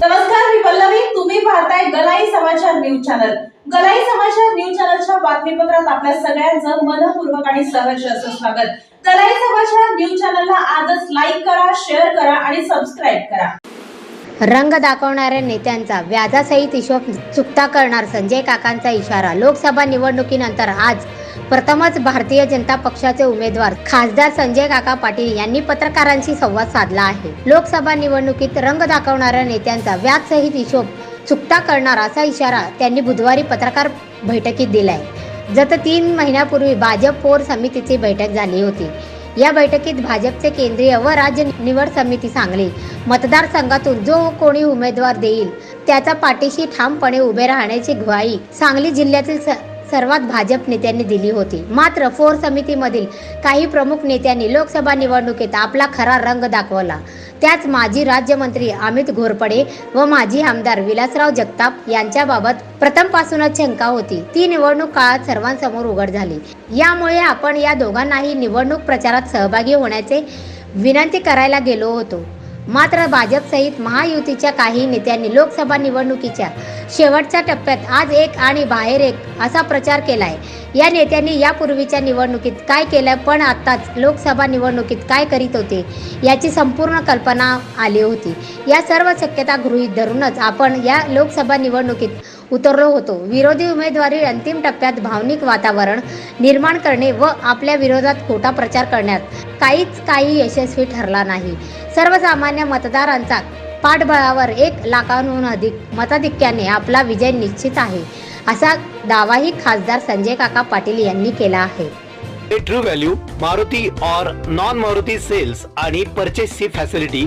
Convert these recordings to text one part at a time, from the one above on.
नमस्कार मी पल्लवी. तुम्ही पाहताय गलाई समाचार न्यूज चॅनल. गलाई समाचार न्यूज चॅनलच्या बातमीपत्रात आपल्या सगळ्यांचं मनपूर्वक आणि सहर्ष असं स्वागत. गलाई समाचार न्यूज चॅनलला आजच लाईक करा शेअर करा आणि सबस्क्राईब करा. रंग दाखवणाऱ्या नेत्यांचा व्याजासहित हिशोब चुकता करणार संजय काकांचा इशारा. लोकसभा निवडणुकीनंतर आज प्रथमच भारतीय जनता पक्षाचे उमेदवार खासदार संजय काका पाटील यांनी पत्रकारांशी संवाद साधला आहे. लोकसभा निवडणुकीत रंग दाखवणाऱ्या नेत्यांचा व्याजसहित हिशोब चुकता करणार असा इशारा त्यांनी बुधवारी पत्रकार बैठकीत दिलाय. जत तीन महिन्यापूर्वी भाजप पोर समितीची बैठक झाली होती. या बैठकीत भाजपचे केंद्रीय व राज्य निवड समिती सांगली. मतदारसंघातून जो कोणी उमेदवार देईल त्याचा पाठीशी ठामपणे उभे राहण्याची ग्वाही सांगली जिल्ह्यातील स- सर्वात भाजप नेत्यांनी दिली होती. मात्र फोर समितीमधील काही प्रमुख नेत्यांनी लोकसभा निवडणुकीत आपला खरा रंग दाखवला. त्याच माजी राज्यमंत्री अमित घोरपडे व माजी आमदार विलासराव जगताप यांच्याबाबत प्रथमपासूनच शंका होती. ती निवडणूक काळात सर्वांसमोर उघड झाली. यामुळे आपण या दोघांनाही निवडणूक प्रचारात सहभागी होण्याचे विनंती करायला गेलो होतो. मात्र भाजपसहित महायुतीच्या काही नेत्यांनी लोकसभा निवडणुकीच्या शेवटच्या टप्प्यात आज एक आणि बाहेर एक असा प्रचार केलाय. या नेत्यांनी यापूर्वीच्या निवडणुकीत काय केलं पण आत्ताच लोकसभा निवडणुकीत काय करीत होते याची संपूर्ण कल्पना आली होती. या सर्व शक्यता गृहीत धरूनच आपण या लोकसभा निवडणुकीत उतरलो होतो. विरोधी उमेदवारी अंतिम टप्प्यात भावनिक वातावरण निर्माण करणे व आपल्या विरोधात खोटा प्रचार करण्यात काहीच काही यशस्वी ठरला नाही. सर्वसामान्य मतदारांचा पाठबळावर एक लाखांहून अधिक मताधिक्याने आपला विजय निश्चित आहे असा दावाही खासदार संजय काका पाटील यांनी केला आहे. ट्रू व्हॅल्यू मारुती और नॉन मारुती सेल्स आणि परचेसची facility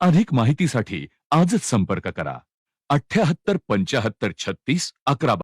अधिक माहितीसाठी आजच संपर्क करा. अठ्याहत्तर पंचाहत्तर छत्तीस अकरा